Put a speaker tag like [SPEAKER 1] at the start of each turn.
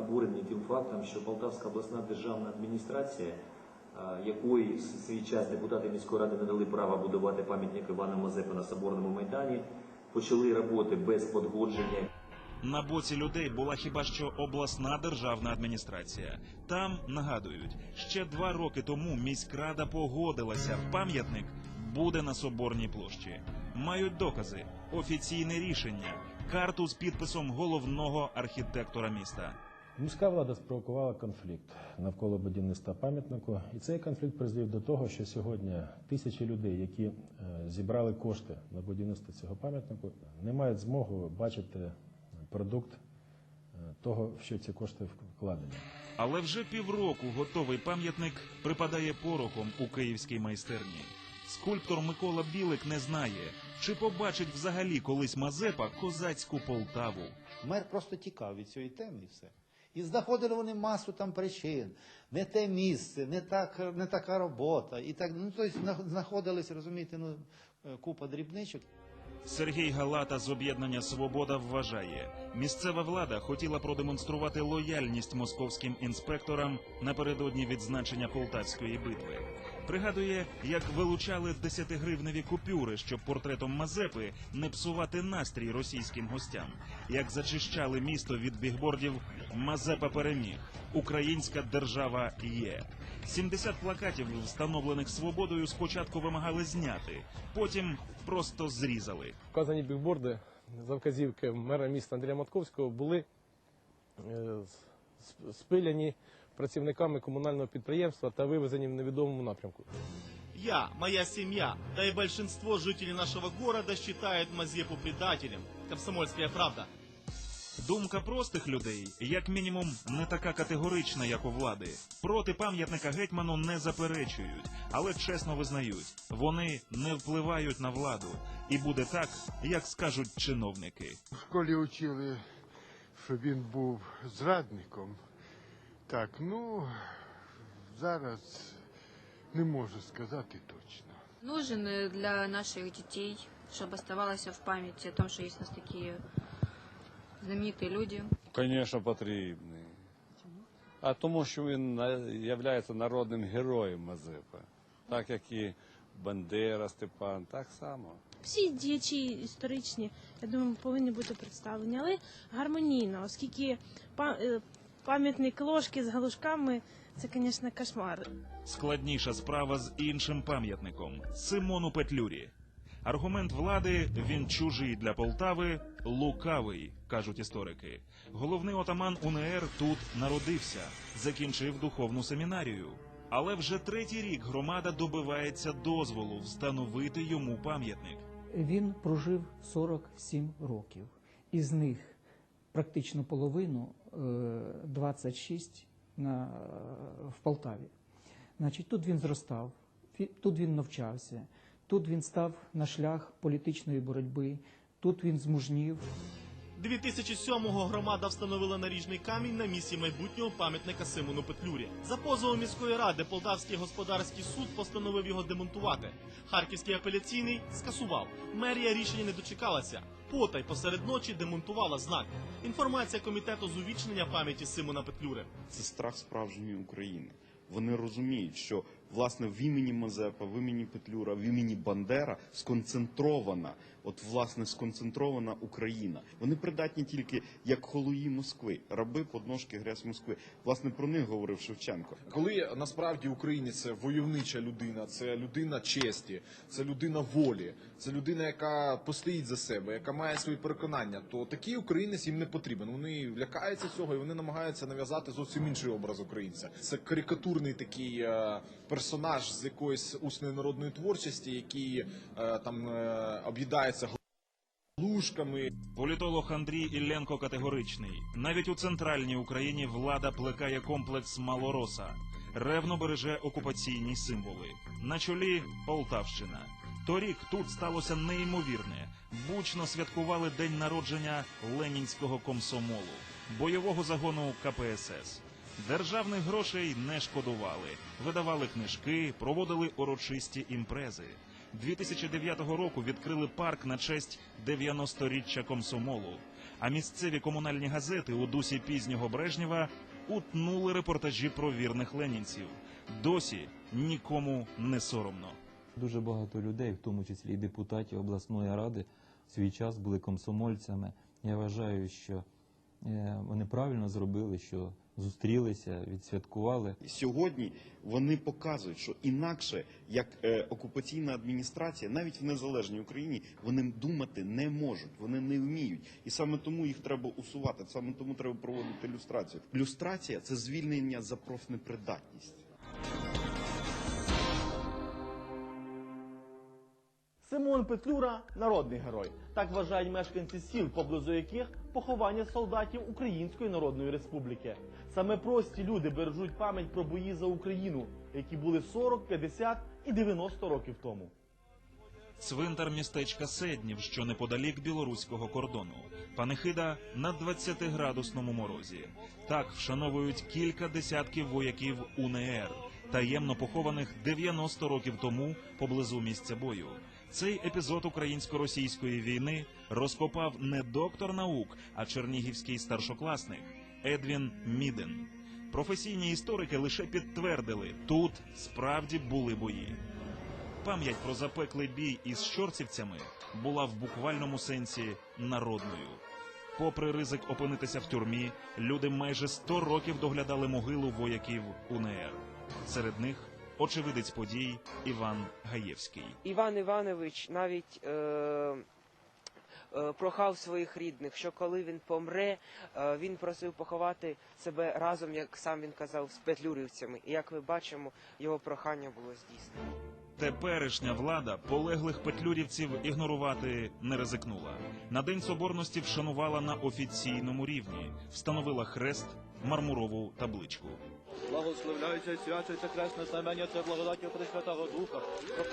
[SPEAKER 1] обурені тим фактом, що Полтавська обласна державна адміністрація, якої в свій час депутати міської ради надали право будувати пам'ятник Івана Мазепи на Соборному майдані, почали роботи без подгодження.
[SPEAKER 2] На боці людей була хіба що обласна державна адміністрація. Там нагадують, ще два роки тому міськрада погодилася. Пам'ятник буде на соборній площі. Мають докази, офіційне рішення, карту з підписом головного архітектора міста.
[SPEAKER 3] Міська влада спровокувала конфлікт навколо будівництва пам'ятнику, і цей конфлікт призвів до того, що сьогодні тисячі людей, які е, зібрали кошти на будівництво цього пам'ятнику, не мають змогу бачити продукт е, того, в що ці кошти вкладені.
[SPEAKER 2] Але вже півроку готовий пам'ятник припадає порохом у київській майстерні. Скульптор Микола Білик не знає, чи побачить взагалі колись Мазепа козацьку Полтаву.
[SPEAKER 4] Мер просто тікав від цієї теми і все. І знаходили вони масу там причин, не те місце, не, так, не така робота. І так, ну, тобто зна- знаходились, розумієте, ну, е, купа дрібничок.
[SPEAKER 2] Сергій Галата з об'єднання Свобода вважає, місцева влада хотіла продемонструвати лояльність московським інспекторам напередодні відзначення полтавської битви. Пригадує, як вилучали 10-гривневі купюри, щоб портретом Мазепи не псувати настрій російським гостям, як зачищали місто від бігбордів Мазепа переміг. Українська держава є. 70 плакатів, встановлених свободою, спочатку вимагали зняти, потім просто зрізали.
[SPEAKER 5] Вказані бікборди за вказівки мера міста Андрія Матковського були е, спиляні працівниками комунального підприємства та вивезені в невідомому напрямку.
[SPEAKER 6] Я, моя семья, да и большинство жителей нашего города считают Мазепу предателем. Комсомольская правда.
[SPEAKER 2] Думка простих людей, як мінімум, не така категорична, як у влади. Проти пам'ятника гетьману не заперечують, але чесно визнають, вони не впливають на владу. І буде так, як скажуть чиновники.
[SPEAKER 7] В школі учили, що він був зрадником. Так, ну зараз не можу сказати точно.
[SPEAKER 8] нужен э, для наших детей, чтобы оставалось в памяти о том, что есть у нас такие знаменитые люди.
[SPEAKER 9] Звісно, потрібний. А тому, що він є народним героєм Мазепи, так як і Бандера Степан, так само.
[SPEAKER 10] Всі діячі історичні, я думаю, повинні бути представлені, але гармонійно, оскільки па- е, пам'ятник ложки з галушками це, звісно, кошмар.
[SPEAKER 2] Складніша справа з іншим пам'ятником Симону Петлюрі. Аргумент влади він чужий для Полтави, лукавий, кажуть історики. Головний отаман УНР тут народився, закінчив духовну семінарію. Але вже третій рік громада добивається дозволу встановити йому пам'ятник.
[SPEAKER 11] Він прожив 47 років. Із них практично половину 26 на, в Полтаві. Значить, тут він зростав, тут він навчався, тут він став на шлях політичної боротьби, тут він змужнів.
[SPEAKER 6] 2007-го громада встановила наріжний камінь на місці майбутнього пам'ятника Симону Петлюрі. За позовом міської ради Полтавський господарський суд постановив його демонтувати. Харківський апеляційний скасував. Мерія рішення не дочекалася. Потай посеред ночі демонтувала знак. Інформація комітету з увічнення пам'яті Симона Петлюри.
[SPEAKER 12] це страх справжньої України. Вони розуміють, що власне в імені Мазепа, в імені Петлюра, в імені Бандера сконцентрована, от власне сконцентрована Україна. Вони придатні тільки як холуї Москви, раби подножки грязь Москви. Власне про них говорив Шевченко.
[SPEAKER 13] Коли насправді українець це войовнича людина, це людина честі, це людина волі, це людина, яка постоїть за себе, яка має свої переконання, то такий українець їм не потрібен. Вони лякаються цього і вони намагаються нав'язати зовсім інший образ українця. Це карикатурний такий е, персонаж з якоїсь усної народної творчості, який е, там е, об'їдається глушками.
[SPEAKER 2] Політолог Андрій Ілленко категоричний. Навіть у центральній Україні влада плекає комплекс Малороса, ревно береже окупаційні символи. На чолі Полтавщина. Торік тут сталося неймовірне. Бучно святкували день народження ленінського комсомолу, бойового загону КПСС. Державних грошей не шкодували, видавали книжки, проводили урочисті імпрези. 2009 року відкрили парк на честь 90-річчя комсомолу. А місцеві комунальні газети у дусі пізнього Брежнєва утнули репортажі про вірних ленінців. Досі нікому не соромно.
[SPEAKER 1] Дуже багато людей, в тому числі і депутатів обласної ради, в свій час були комсомольцями. Я вважаю, що е, вони правильно зробили, що зустрілися, відсвяткували.
[SPEAKER 12] Сьогодні вони показують, що інакше як е, окупаційна адміністрація, навіть в незалежній Україні, вони думати не можуть, вони не вміють, і саме тому їх треба усувати. Саме тому треба проводити люстрацію. Люстрація це звільнення за профнепридатність.
[SPEAKER 14] Симон Петлюра народний герой. Так вважають мешканці сіл, поблизу яких поховання солдатів Української Народної Республіки. Саме прості люди бережуть пам'ять про бої за Україну, які були 40, 50 і 90 років тому.
[SPEAKER 2] Цвинтар містечка Седнів, що неподалік білоруського кордону. Панихида на 20-градусному морозі. Так вшановують кілька десятків вояків УНР, таємно похованих 90 років тому поблизу місця бою. Цей епізод українсько-російської війни розкопав не доктор наук, а чернігівський старшокласник Едвін Міден. Професійні історики лише підтвердили, тут справді були бої. Пам'ять про запеклий бій із щорцівцями була в буквальному сенсі народною. Попри ризик опинитися в тюрмі, люди майже 100 років доглядали могилу вояків УНР. Серед них очевидець подій Іван Гаєвський.
[SPEAKER 15] Іван Іванович навіть е, е, прохав своїх рідних, що коли він помре, е, він просив поховати себе разом, як сам він казав, з петлюрівцями. І як ми бачимо, його прохання було здійснено.
[SPEAKER 2] Теперішня влада полеглих петлюрівців ігнорувати не ризикнула. На день соборності вшанувала на офіційному рівні, встановила хрест, мармурову табличку.
[SPEAKER 14] Благословляється, свячується хресне знамення, це благодаті Пресвятого Духа.